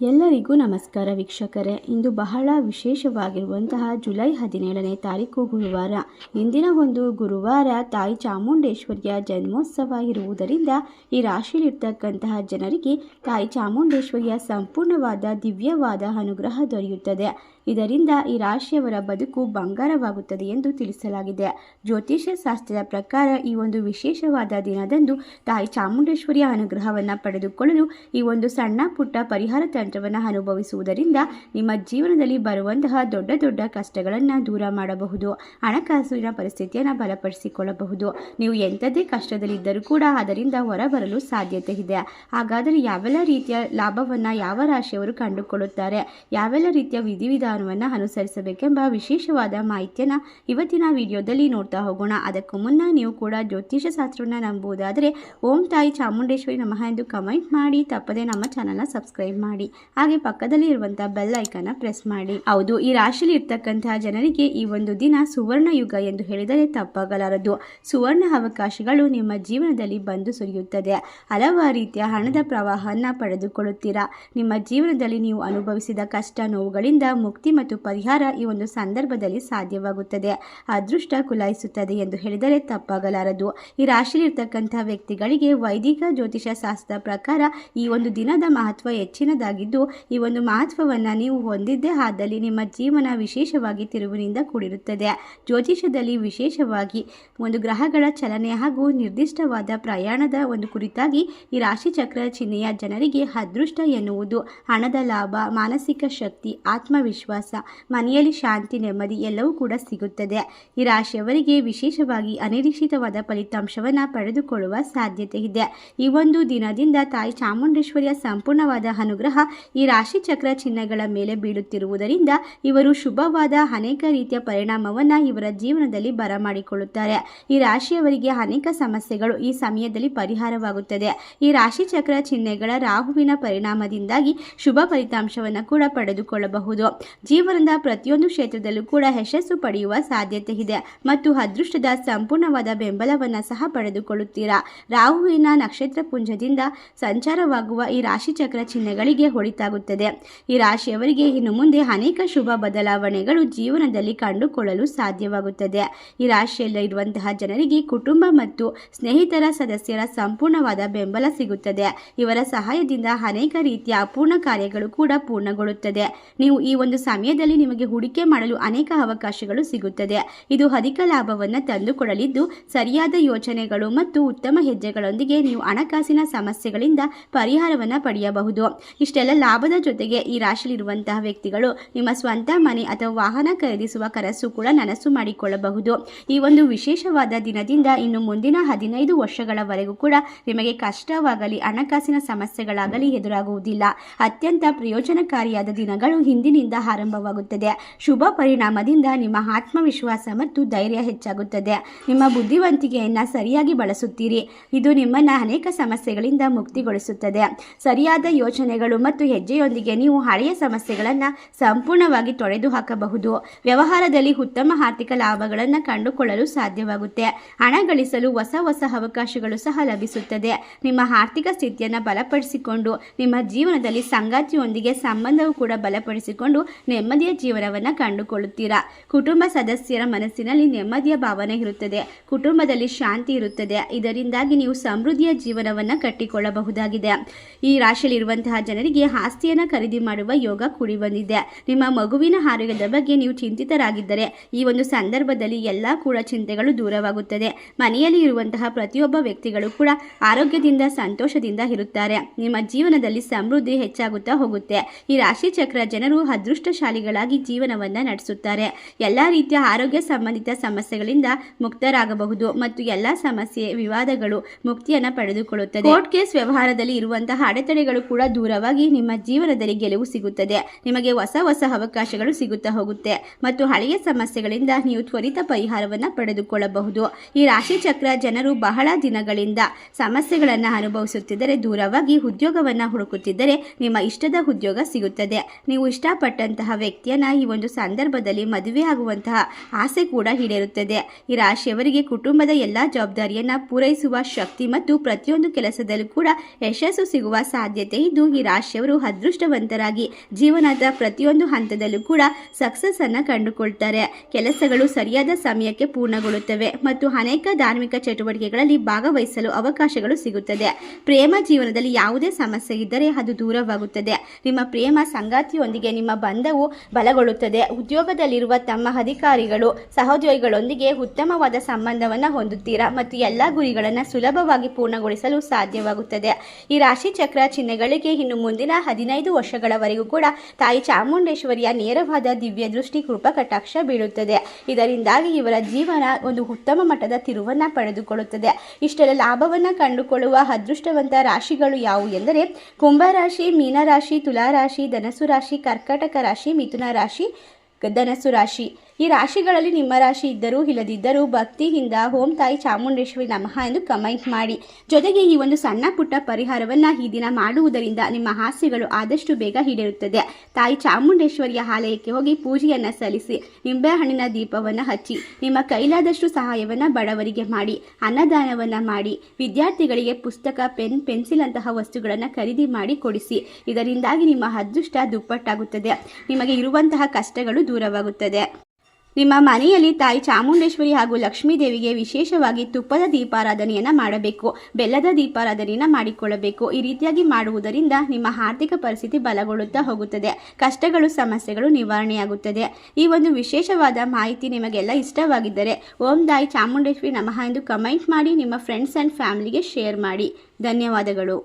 ಎಲ್ಲರಿಗೂ ನಮಸ್ಕಾರ ವೀಕ್ಷಕರೇ. ಇಂದು ಬಹಳ ವಿಶೇಷವಾಗಿರುವಂತಹ ಜುಲೈ ಹದಿನೇಳನೇ ತಾರೀಕು ಗುರುವಾರ. ಇಂದಿನ ಒಂದು ಗುರುವಾರ ತಾಯಿ ಚಾಮುಂಡೇಶ್ವರಿಯ ಜನ್ಮೋತ್ಸವ ಇರುವುದರಿಂದ ಈ ರಾಶಿಯಲ್ಲಿರ್ತಕ್ಕಂತಹ ಜನರಿಗೆ ತಾಯಿ ಚಾಮುಂಡೇಶ್ವರಿಯ ಸಂಪೂರ್ಣವಾದ ದಿವ್ಯವಾದ ಅನುಗ್ರಹ ದೊರೆಯುತ್ತದೆ. ಇದರಿಂದ ಈ ರಾಶಿಯವರ ಬದುಕು ಬಂಗಾರವಾಗುತ್ತದೆ ಎಂದು ತಿಳಿಸಲಾಗಿದೆ. ಜ್ಯೋತಿಷ್ಯ ಶಾಸ್ತ್ರದ ಪ್ರಕಾರ ಈ ಒಂದು ವಿಶೇಷವಾದ ದಿನದಂದು ತಾಯಿ ಚಾಮುಂಡೇಶ್ವರಿಯ ಅನುಗ್ರಹವನ್ನು ಪಡೆದುಕೊಳ್ಳಲು ಈ ಒಂದು ಸಣ್ಣ ಪುಟ್ಟ ಪರಿಹಾರ ತಂತ್ರವನ್ನು ಅನುಭವಿಸುವುದರಿಂದ ನಿಮ್ಮ ಜೀವನದಲ್ಲಿ ಬರುವಂತಹ ದೊಡ್ಡ ದೊಡ್ಡ ಕಷ್ಟಗಳನ್ನು ದೂರ ಮಾಡಬಹುದು. ಹಣಕಾಸಿನ ಪರಿಸ್ಥಿತಿಯನ್ನು ಬಲಪಡಿಸಿಕೊಳ್ಳಬಹುದು. ನೀವು ಎಂಥದ್ದೇ ಕಷ್ಟದಲ್ಲಿದ್ದರೂ ಕೂಡ ಅದರಿಂದ ಹೊರಬರಲು ಸಾಧ್ಯತೆ ಇದೆ. ಹಾಗಾದರೆ ಯಾವೆಲ್ಲ ರೀತಿಯ ಲಾಭವನ್ನು ಯಾವ ರಾಶಿಯವರು ಕಂಡುಕೊಳ್ಳುತ್ತಾರೆ? ಯಾವೆಲ್ಲ ರೀತಿಯ ವಿಧಿವಿಧಾನವನ್ನು ಅನುಸರಿಸಬೇಕೆಂಬ ವಿಶೇಷವಾದ ಮಾಹಿತಿಯನ್ನು ಇವತ್ತಿನ ವಿಡಿಯೋದಲ್ಲಿ ನೋಡ್ತಾ ಹೋಗೋಣ. ಅದಕ್ಕೂ ಮುನ್ನ ನೀವು ಕೂಡ ಜ್ಯೋತಿಷ ಶಾಸ್ತ್ರವನ್ನು ನಂಬುವುದಾದರೆ ಓಂ ತಾಯಿ ಚಾಮುಂಡೇಶ್ವರಿ ನಮಃ ಎಂದು ಕಮೆಂಟ್ ಮಾಡಿ, ತಪ್ಪದೆ ನಮ್ಮ ಚಾನಲ್ನ ಸಬ್ಸ್ಕ್ರೈಬ್ ಮಾಡಿ, ಹಾಗೆ ಪಕ್ಕದಲ್ಲಿ ಇರುವಂತಹ ಬೆಲ್ ಐಕನ್ನ ಪ್ರೆಸ್ ಮಾಡಿ. ಹೌದು, ಈ ರಾಶಿಯಲ್ಲಿ ಇರ್ತಕ್ಕಂತಹ ಜನರಿಗೆ ಈ ಒಂದು ದಿನ ಸುವರ್ಣ ಯುಗ ಎಂದು ಹೇಳಿದರೆ ತಪ್ಪಾಗಲಾರದು. ಸುವರ್ಣ ಅವಕಾಶಗಳು ನಿಮ್ಮ ಜೀವನದಲ್ಲಿ ಬಂದು ಸುರಿಯುತ್ತದೆ. ಹಲವಾರು ರೀತಿಯ ಹಣದ ಪ್ರವಾಹವನ್ನು ಪಡೆದುಕೊಳ್ಳುತ್ತೀರಾ? ನಿಮ್ಮ ಜೀವನದಲ್ಲಿ ನೀವು ಅನುಭವಿಸಿದ ಕಷ್ಟ ನೋವುಗಳಿಂದ ಮುಕ್ತಿ ಮತ್ತು ಪರಿಹಾರ ಈ ಒಂದು ಸಂದರ್ಭದಲ್ಲಿ ಸಾಧ್ಯವಾಗುತ್ತದೆ. ಅದೃಷ್ಟ ಕುಲಾಯಿಸುತ್ತದೆ ಎಂದು ಹೇಳಿದರೆ ತಪ್ಪಾಗಲಾರದು. ಈ ರಾಶಿಯಲ್ಲಿರ್ತಕ್ಕಂಥ ವ್ಯಕ್ತಿಗಳಿಗೆ ವೈದಿಕ ಜ್ಯೋತಿಷ ಶಾಸ್ತ್ರದ ಪ್ರಕಾರ ಈ ಒಂದು ದಿನದ ಮಹತ್ವ ಹೆಚ್ಚಿನದಾಗಿದ್ದು, ಈ ಒಂದು ಮಹತ್ವವನ್ನು ನೀವು ಹೊಂದಿದ್ದೇ ಆದಲ್ಲಿ ನಿಮ್ಮ ಜೀವನ ವಿಶೇಷವಾಗಿ ತಿರುವಿನಿಂದ ಕೂಡಿರುತ್ತದೆ. ಜ್ಯೋತಿಷದಲ್ಲಿ ವಿಶೇಷವಾಗಿ ಒಂದು ಗ್ರಹಗಳ ಚಲನೆ ಹಾಗೂ ನಿರ್ದಿಷ್ಟವಾದ ಪ್ರಯಾಣದ ಒಂದು ಕುರಿತಾಗಿ ಈ ರಾಶಿ ಚಕ್ರ ಚಿಹ್ನೆಯ ಜನರಿಗೆ ಅದೃಷ್ಟ ಎನ್ನುವುದು ಹಣದ ಲಾಭ, ಮಾನಸಿಕ ಶಕ್ತಿ, ಆತ್ಮವಿಶ್ವಾಸ ಮನೆಯಲ್ಲಿ ಶಾಂತಿ, ನೆಮ್ಮದಿ ಎಲ್ಲವೂ ಕೂಡ ಸಿಗುತ್ತದೆ. ಈ ರಾಶಿಯವರಿಗೆ ವಿಶೇಷವಾಗಿ ಅನಿರೀಕ್ಷಿತವಾದ ಫಲಿತಾಂಶವನ್ನು ಪಡೆದುಕೊಳ್ಳುವ ಸಾಧ್ಯತೆ ಇದೆ. ಈ ಒಂದು ದಿನದಿಂದ ತಾಯಿ ಚಾಮುಂಡೇಶ್ವರಿಯ ಸಂಪೂರ್ಣವಾದ ಅನುಗ್ರಹ ಈ ರಾಶಿ ಚಕ್ರ ಚಿಹ್ನೆಗಳ ಮೇಲೆ ಬೀಳುತ್ತಿರುವುದರಿಂದ ಇವರು ಶುಭವಾದ ಅನೇಕ ರೀತಿಯ ಪರಿಣಾಮವನ್ನು ಇವರ ಜೀವನದಲ್ಲಿ ಬರಮಾಡಿಕೊಳ್ಳುತ್ತಾರೆ. ಈ ರಾಶಿಯವರಿಗೆ ಅನೇಕ ಸಮಸ್ಯೆಗಳು ಈ ಸಮಯದಲ್ಲಿ ಪರಿಹಾರವಾಗುತ್ತದೆ. ಈ ರಾಶಿ ಚಕ್ರ ಚಿಹ್ನೆಗಳ ರಾಹುವಿನ ಪರಿಣಾಮದಿಂದಾಗಿ ಶುಭ ಫಲಿತಾಂಶವನ್ನು ಕೂಡ ಪಡೆದುಕೊಳ್ಳಬಹುದು. ಜೀವನದ ಪ್ರತಿಯೊಂದು ಕ್ಷೇತ್ರದಲ್ಲೂ ಕೂಡ ಯಶಸ್ಸು ಪಡೆಯುವ ಸಾಧ್ಯತೆ ಇದೆ ಮತ್ತು ಅದೃಷ್ಟದ ಸಂಪೂರ್ಣವಾದ ಬೆಂಬಲವನ್ನು ಸಹ ಪಡೆದುಕೊಳ್ಳುತ್ತೀರಾ? ರಾಹುವಿನ ನಕ್ಷತ್ರ ಪುಂಜದಿಂದ ಸಂಚಾರವಾಗುವ ಈ ರಾಶಿ ಚಕ್ರ ಚಿಹ್ನೆಗಳಿಗೆ ಹೊಳಿತಾಗುತ್ತದೆ. ಈ ರಾಶಿಯವರಿಗೆ ಇನ್ನು ಮುಂದೆ ಅನೇಕ ಶುಭ ಬದಲಾವಣೆಗಳು ಜೀವನದಲ್ಲಿ ಕಂಡುಕೊಳ್ಳಲು ಸಾಧ್ಯವಾಗುತ್ತದೆ. ಈ ರಾಶಿಯಲ್ಲಿರುವಂತಹ ಜನರಿಗೆ ಕುಟುಂಬ ಮತ್ತು ಸ್ನೇಹಿತರ ಸದಸ್ಯರ ಸಂಪೂರ್ಣವಾದ ಬೆಂಬಲ ಸಿಗುತ್ತದೆ. ಇವರ ಸಹಾಯದಿಂದ ಅನೇಕ ರೀತಿಯ ಅಪೂರ್ಣ ಕಾರ್ಯಗಳು ಕೂಡ ಪೂರ್ಣಗೊಳ್ಳುತ್ತದೆ. ನೀವು ಈ ಒಂದು ಸಮಯದಲ್ಲಿ ನಿಮಗೆ ಹೂಡಿಕೆ ಮಾಡಲು ಅನೇಕ ಅವಕಾಶಗಳು ಸಿಗುತ್ತದೆ. ಇದು ಅಧಿಕ ಲಾಭವನ್ನು ತಂದುಕೊಡಲಿದ್ದು, ಸರಿಯಾದ ಯೋಜನೆಗಳು ಮತ್ತು ಉತ್ತಮ ಹೆಜ್ಜೆಗಳೊಂದಿಗೆ ನೀವು ಹಣಕಾಸಿನ ಸಮಸ್ಯೆಗಳಿಂದ ಪರಿಹಾರವನ್ನು ಪಡೆಯಬಹುದು. ಇಷ್ಟೆಲ್ಲ ಲಾಭದ ಜೊತೆಗೆ ಈ ರಾಶಿಯಲ್ಲಿರುವಂತಹ ವ್ಯಕ್ತಿಗಳು ನಿಮ್ಮ ಸ್ವಂತ ಮನೆ ಅಥವಾ ವಾಹನ ಖರೀದಿಸುವ ಕನಸು ಕೂಡ ನನಸು ಮಾಡಿಕೊಳ್ಳಬಹುದು. ಈ ಒಂದು ವಿಶೇಷವಾದ ದಿನದಿಂದ ಇನ್ನು ಮುಂದಿನ ಹದಿನೈದು ವರ್ಷಗಳವರೆಗೂ ಕೂಡ ನಿಮಗೆ ಕಷ್ಟವಾಗಲಿ, ಹಣಕಾಸಿನ ಸಮಸ್ಯೆಗಳಾಗಲಿ ಎದುರಾಗುವುದಿಲ್ಲ. ಅತ್ಯಂತ ಪ್ರಯೋಜನಕಾರಿಯಾದ ದಿನಗಳು ಹಿಂದಿನಿಂದ ಆರಂಭವಾಗುತ್ತದೆ. ಶುಭ ಪರಿಣಾಮದಿಂದ ನಿಮ್ಮ ಆತ್ಮವಿಶ್ವಾಸ ಮತ್ತು ಧೈರ್ಯ ಹೆಚ್ಚಾಗುತ್ತದೆ. ನಿಮ್ಮ ಬುದ್ಧಿವಂತಿಕೆಯನ್ನು ಸರಿಯಾಗಿ ಬಳಸುತ್ತೀರಿ. ಇದು ನಿಮ್ಮನ್ನು ಅನೇಕ ಸಮಸ್ಯೆಗಳಿಂದ ಮುಕ್ತಿಗೊಳಿಸುತ್ತದೆ. ಸರಿಯಾದ ಯೋಚನೆಗಳು ಮತ್ತು ಹೆಜ್ಜೆಯೊಂದಿಗೆ ನೀವು ಹಳೆಯ ಸಮಸ್ಯೆಗಳನ್ನು ಸಂಪೂರ್ಣವಾಗಿ ತೊಡೆದು ಹಾಕಬಹುದು ವ್ಯವಹಾರದಲ್ಲಿ ಉತ್ತಮ ಆರ್ಥಿಕ ಲಾಭಗಳನ್ನು ಕಂಡುಕೊಳ್ಳಲು ಸಾಧ್ಯವಾಗುತ್ತೆ. ಹಣ ಗಳಿಸಲು ಹೊಸ ಹೊಸ ಅವಕಾಶಗಳು ಸಹ ಲಭಿಸುತ್ತದೆ. ನಿಮ್ಮ ಆರ್ಥಿಕ ಸ್ಥಿತಿಯನ್ನು ಬಲಪಡಿಸಿಕೊಂಡು, ನಿಮ್ಮ ಜೀವನದಲ್ಲಿ ಸಂಗಾತಿಯೊಂದಿಗೆ ಸಂಬಂಧವು ಕೂಡ ಬಲಪಡಿಸಿಕೊಂಡು ನೆಮ್ಮದಿಯ ಜೀವನವನ್ನು ಕಂಡುಕೊಳ್ಳುತ್ತೀರಾ? ಕುಟುಂಬ ಸದಸ್ಯರ ಮನಸ್ಸಿನಲ್ಲಿ ನೆಮ್ಮದಿಯ ಭಾವನೆ ಇರುತ್ತದೆ. ಕುಟುಂಬದಲ್ಲಿ ಶಾಂತಿ ಇರುತ್ತದೆ. ಇದರಿಂದಾಗಿ ನೀವು ಸಮೃದ್ಧಿಯ ಜೀವನವನ್ನು ಕಟ್ಟಿಕೊಳ್ಳಬಹುದಾಗಿದೆ. ಈ ರಾಶಿಯಲ್ಲಿರುವಂತಹ ಜನರಿಗೆ ಆಸ್ತಿಯನ್ನು ಖರೀದಿ ಮಾಡುವ ಯೋಗ ಕೂಡಿ ಬಂದಿದೆ ನಿಮ್ಮ ಮಗುವಿನ ಆರೋಗ್ಯದ ಬಗ್ಗೆ ನೀವು ಚಿಂತಿತರಾಗಿದ್ದರೆ ಈ ಒಂದು ಸಂದರ್ಭದಲ್ಲಿ ಎಲ್ಲ ಕೂಡ ಚಿಂತೆಗಳು ದೂರವಾಗುತ್ತದೆ. ಮನೆಯಲ್ಲಿ ಇರುವಂತಹ ಪ್ರತಿಯೊಬ್ಬ ವ್ಯಕ್ತಿಗಳು ಕೂಡ ಆರೋಗ್ಯದಿಂದ, ಸಂತೋಷದಿಂದ ಇರುತ್ತಾರೆ. ನಿಮ್ಮ ಜೀವನದಲ್ಲಿ ಸಮೃದ್ಧಿ ಹೆಚ್ಚಾಗುತ್ತಾ ಹೋಗುತ್ತೆ. ಈ ರಾಶಿ ಚಕ್ರ ಜನರು ಅದೃಷ್ಟಶಾಲಿಗಳಾಗಿ ಜೀವನವನ್ನು ನಡೆಸುತ್ತಾರೆ. ಎಲ್ಲ ರೀತಿಯ ಆರೋಗ್ಯ ಸಂಬಂಧಿತ ಸಮಸ್ಯೆಗಳಿಂದ ಮುಕ್ತರಾಗಬಹುದು ಮತ್ತು ಎಲ್ಲ ಸಮಸ್ಯೆ ವಿವಾದಗಳು ಮುಕ್ತಿಯನ್ನು ಪಡೆದುಕೊಳ್ಳುತ್ತದೆ. ಕೋರ್ಟ್ ಕೇಸ್ ವ್ಯವಹಾರದಲ್ಲಿ ಇರುವಂತಹ ಅಡೆತಡೆಗಳು ಕೂಡ ದೂರವಾಗಿ ನಿಮ್ಮ ಜೀವನದಲ್ಲಿ ಗೆಲುವು ಸಿಗುತ್ತದೆ. ನಿಮಗೆ ಹೊಸ ಹೊಸ ಅವಕಾಶಗಳು ಸಿಗುತ್ತಾ ಹೋಗುತ್ತೆ ಮತ್ತು ಹಳೆಯ ಸಮಸ್ಯೆಗಳಿಂದ ನೀವು ತ್ವರಿತ ಪರಿಹಾರವನ್ನು ಪಡೆದುಕೊಳ್ಳಬಹುದು. ಈ ರಾಶಿ ಚಕ್ರ ಜನರು ಬಹಳ ದಿನಗಳಿಂದ ಸಮಸ್ಯೆಗಳನ್ನು ಅನುಭವಿಸುತ್ತಿದ್ದರೆ ದೂರವಾಗಿ ಉದ್ಯೋಗವನ್ನು ಹುಡುಕುತ್ತಿದ್ದರೆ ನಿಮ್ಮ ಇಷ್ಟದ ಉದ್ಯೋಗ ಸಿಗುತ್ತದೆ. ನೀವು ಇಷ್ಟಪಟ್ಟಂತಹ ಇರುವಂತಹ ವ್ಯಕ್ತಿಯನ್ನ ಈ ಒಂದು ಸಂದರ್ಭದಲ್ಲಿ ಮದುವೆ ಆಗುವಂತಹ ಆಸೆ ಕೂಡ ಈಡೇರುತ್ತದೆ. ಈ ರಾಶಿಯವರಿಗೆ ಕುಟುಂಬದ ಎಲ್ಲ ಜವಾಬ್ದಾರಿಯನ್ನ ಪೂರೈಸುವ ಶಕ್ತಿ ಮತ್ತು ಪ್ರತಿಯೊಂದು ಕೆಲಸದಲ್ಲೂ ಕೂಡ ಯಶಸ್ಸು ಸಿಗುವ ಸಾಧ್ಯತೆ ಇದ್ದು ಈ ರಾಶಿಯವರು ಅದೃಷ್ಟವಂತರಾಗಿ ಜೀವನದ ಪ್ರತಿಯೊಂದು ಹಂತದಲ್ಲೂ ಕೂಡ ಸಕ್ಸಸ್ ಅನ್ನ ಕಂಡುಕೊಳ್ತಾರೆ. ಕೆಲಸಗಳು ಸರಿಯಾದ ಸಮಯಕ್ಕೆ ಪೂರ್ಣಗೊಳ್ಳುತ್ತವೆ ಮತ್ತು ಅನೇಕ ಧಾರ್ಮಿಕ ಚಟುವಟಿಕೆಗಳಲ್ಲಿ ಭಾಗವಹಿಸಲು ಅವಕಾಶಗಳು ಸಿಗುತ್ತದೆ. ಪ್ರೇಮ ಜೀವನದಲ್ಲಿ ಯಾವುದೇ ಸಮಸ್ಯೆ ಇದ್ದರೆ ಅದು ದೂರವಾಗುತ್ತದೆ. ನಿಮ್ಮ ಪ್ರೇಮ ಸಂಗಾತಿಯೊಂದಿಗೆ ನಿಮ್ಮ ಬಂಧವು ಬಲಗೊಳ್ಳುತ್ತದೆ. ಉದ್ಯೋಗದಲ್ಲಿರುವ ತಮ್ಮ ಅಧಿಕಾರಿಗಳು ಸಹೋದ್ಯೋಗಿಗಳೊಂದಿಗೆ ಉತ್ತಮವಾದ ಸಂಬಂಧವನ್ನು ಹೊಂದುತ್ತೀರಾ ಮತ್ತು ಎಲ್ಲ ಗುರಿಗಳನ್ನು ಸುಲಭವಾಗಿ ಪೂರ್ಣಗೊಳಿಸಲು ಸಾಧ್ಯವಾಗುತ್ತದೆ. ಈ ರಾಶಿ ಚಕ್ರ ಚಿಹ್ನೆಗಳಿಗೆ ಇನ್ನು ಮುಂದಿನ ಹದಿನೈದು ವರ್ಷಗಳವರೆಗೂ ಕೂಡ ತಾಯಿ ಚಾಮುಂಡೇಶ್ವರಿಯ ನೇರವಾದ ದಿವ್ಯ ದೃಷ್ಟಿ ಕೃಪಕಟಾಕ್ಷ ಬೀಳುತ್ತದೆ. ಇದರಿಂದಾಗಿ ಇವರ ಜೀವನ ಒಂದು ಉತ್ತಮ ಮಟ್ಟದ ತಿರುವನ್ನು ಪಡೆದುಕೊಳ್ಳುತ್ತದೆ. ಇಷ್ಟೆಲ್ಲ ಲಾಭವನ್ನು ಕಂಡುಕೊಳ್ಳುವ ಅದೃಷ್ಟವಂತ ರಾಶಿಗಳು ಯಾವುವು ಎಂದರೆ ಕುಂಭರಾಶಿ ಮೀನರಾಶಿ, ತುಲಾರಾಶಿ ಧನಸು ರಾಶಿ, ಕರ್ಕಾಟಕ ರಾಶಿ ಮಿಥುನ ರಾಶಿ ಧನಸ್ಸು ರಾಶಿ ಈ ರಾಶಿಗಳಲ್ಲಿ ನಿಮ್ಮ ರಾಶಿ ಇದ್ದರೂ ಇಲ್ಲದಿದ್ದರೂ ಭಕ್ತಿಯಿಂದ ಓಂ ತಾಯಿ ಚಾಮುಂಡೇಶ್ವರಿ ನಮಃ ಎಂದು ಕಮೆಂಟ್ ಮಾಡಿ. ಜೊತೆಗೆ ಈ ಒಂದು ಸಣ್ಣ ಪುಟ್ಟ ಪರಿಹಾರವನ್ನು ಈ ದಿನ ಮಾಡುವುದರಿಂದ ನಿಮ್ಮ ಆಸೆಗಳು ಆದಷ್ಟು ಬೇಗ ಹಿಡಿಯುತ್ತದೆ ತಾಯಿ ಚಾಮುಂಡೇಶ್ವರಿಯ ಆಲಯಕ್ಕೆ ಹೋಗಿ ಪೂಜೆಯನ್ನು ಸಲ್ಲಿಸಿ, ನಿಂಬೆಹಣ್ಣಿನ ದೀಪವನ್ನು ಹಚ್ಚಿ, ನಿಮ್ಮ ಕೈಲಾದಷ್ಟು ಸಹಾಯವನ್ನು ಬಡವರಿಗೆ ಮಾಡಿ, ಅನ್ನದಾನವನ್ನು ಮಾಡಿ, ವಿದ್ಯಾರ್ಥಿಗಳಿಗೆ ಪುಸ್ತಕ, ಪೆನ್, ಪೆನ್ಸಿಲ್ ಅಂತಹ ವಸ್ತುಗಳನ್ನು ಖರೀದಿ ಮಾಡಿ ಕೊಡಿಸಿ. ಇದರಿಂದಾಗಿ ನಿಮ್ಮ ಅದೃಷ್ಟ ದುಪ್ಪಟ್ಟಾಗುತ್ತದೆ. ನಿಮಗೆ ಇರುವಂತಹ ಕಷ್ಟಗಳು ದೂರವಾಗುತ್ತದೆ. ನಿಮ್ಮ ಮನೆಯಲ್ಲಿ ತಾಯಿ ಚಾಮುಂಡೇಶ್ವರಿ ಹಾಗೂ ಲಕ್ಷ್ಮೀ ದೇವಿಗೆ ವಿಶೇಷವಾಗಿ ತುಪ್ಪದ ದೀಪಾರಾಧನೆಯನ್ನು ಮಾಡಬೇಕು, ಬೆಲ್ಲದ ದೀಪಾರಾಧನೆಯನ್ನು ಮಾಡಿಕೊಳ್ಳಬೇಕು. ಈ ರೀತಿಯಾಗಿ ಮಾಡುವುದರಿಂದ ನಿಮ್ಮ ಆರ್ಥಿಕ ಪರಿಸ್ಥಿತಿ ಬಲಗೊಳ್ಳುತ್ತಾ ಹೋಗುತ್ತದೆ. ಕಷ್ಟಗಳು, ಸಮಸ್ಯೆಗಳು ನಿವಾರಣೆಯಾಗುತ್ತದೆ. ಈ ಒಂದು ವಿಶೇಷವಾದ ಮಾಹಿತಿ ನಿಮಗೆಲ್ಲ ಇಷ್ಟವಾಗಿದ್ದರೆ, ಓಂ ತಾಯಿ ಚಾಮುಂಡೇಶ್ವರಿ ನಮಃ ಎಂದು ಕಮೆಂಟ್ ಮಾಡಿ, ನಿಮ್ಮ ಫ್ರೆಂಡ್ಸ್ ಆ್ಯಂಡ್ ಫ್ಯಾಮಿಲಿಗೆ ಶೇರ್ ಮಾಡಿ. ಧನ್ಯವಾದಗಳು.